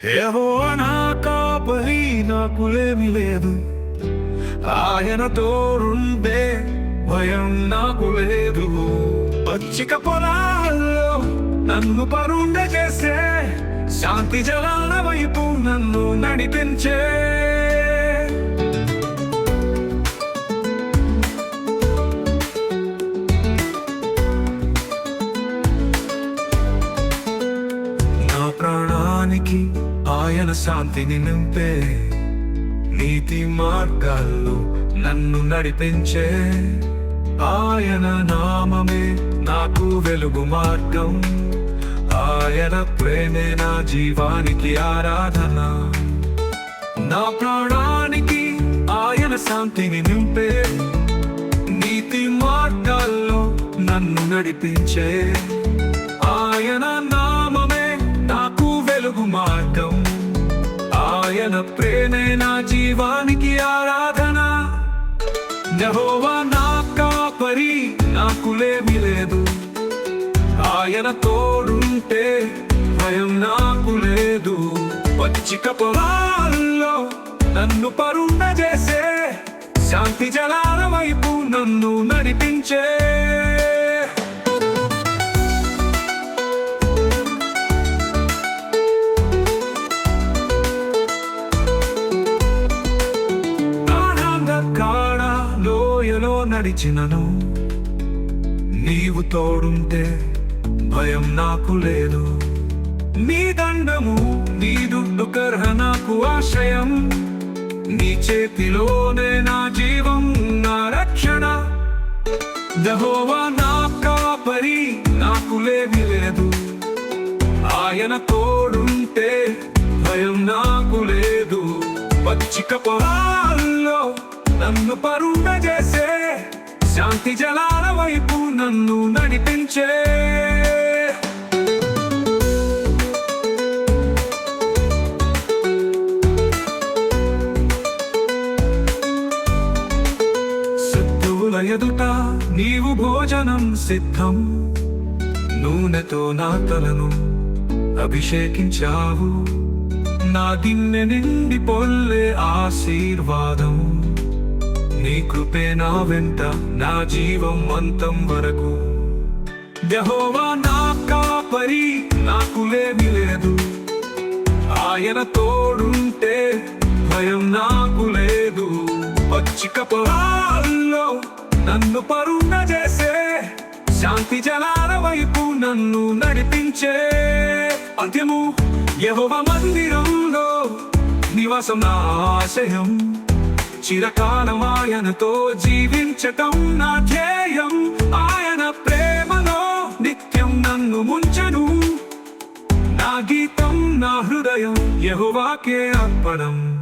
యెహోవా నా కాపరి నాకులేమి లేదు. ఆయన తోరుండే భయం నాకు లేదు. పచ్చిక పొలాల్లో నన్ను పరుండ చేసే శాంతి జలాల వైపు నన్ను నడిపించే. నా ప్రాణానికి ఆయన శాంతిని నింపే నీతి మార్గాల్లో నన్ను నడిపించే. ఆయన నామమే నాకు వెలుగు మార్గం. ఆయన ప్రేమే నా జీవానికి ఆరాధన. నా ప్రాణానికి ఆయన శాంతిని నింపే నీతి మార్గాల్లో నన్ను నడిపించే. దైవానికి ఆరాధన యహోవా నా కాపరి నాకులేమి లేదు ఆయన తోడుంటే భయం నాకు లేదు। పచ్చిక పొలాల్లో నన్ను పరుండ చేసే శాంతి జలాల వైపు నన్ను నడిపించే నడిచినను. నీవు తోడుంటే భయం నాకు లేదు. నీ దండము నీ దుడ్డు కర్హ నాకు ఆశయం నీ చేతిలోనే నా జీవం నా రక్షణ. దహోవా నా కాపరి నాకు లేవి లేదు. ఆయన తోడుంటే భయం నాకు లేదు. పచ్చిక పొలాల్లో నన్ను పరుండ చేసి శాంతి జలాల వైపు నన్ను నడిపించే. శత్రువుల ఎదుట నీవు భోజనం సిద్ధం. నూనెతో నా తలను అభిషేకించావు. నా గిన్నె నిండి పొల్లే ఆశీర్వాదం. నీ కృపే నా వెంట నా జీవం అంతం వరకు. యెహోవా నా కాపరి నాకు లేమి లేదు. ఆయన తోడుంటే భయం నాకు లేదు. పచ్చిక పొలాల్లో నన్ను పరుణ చేసే శాంతి జలాల వైపు నన్ను నడిపించే అంత్యము యహోవ మందిరంలో నివాసం నా ఆశయం. చిరకాలమాయనతో జీవించటం నా ధ్యేయం. ఆయన ప్రేమలో నిత్యం నన్ను ముంచను. నా గీతం నా హృదయం యహువాకే అర్పణం.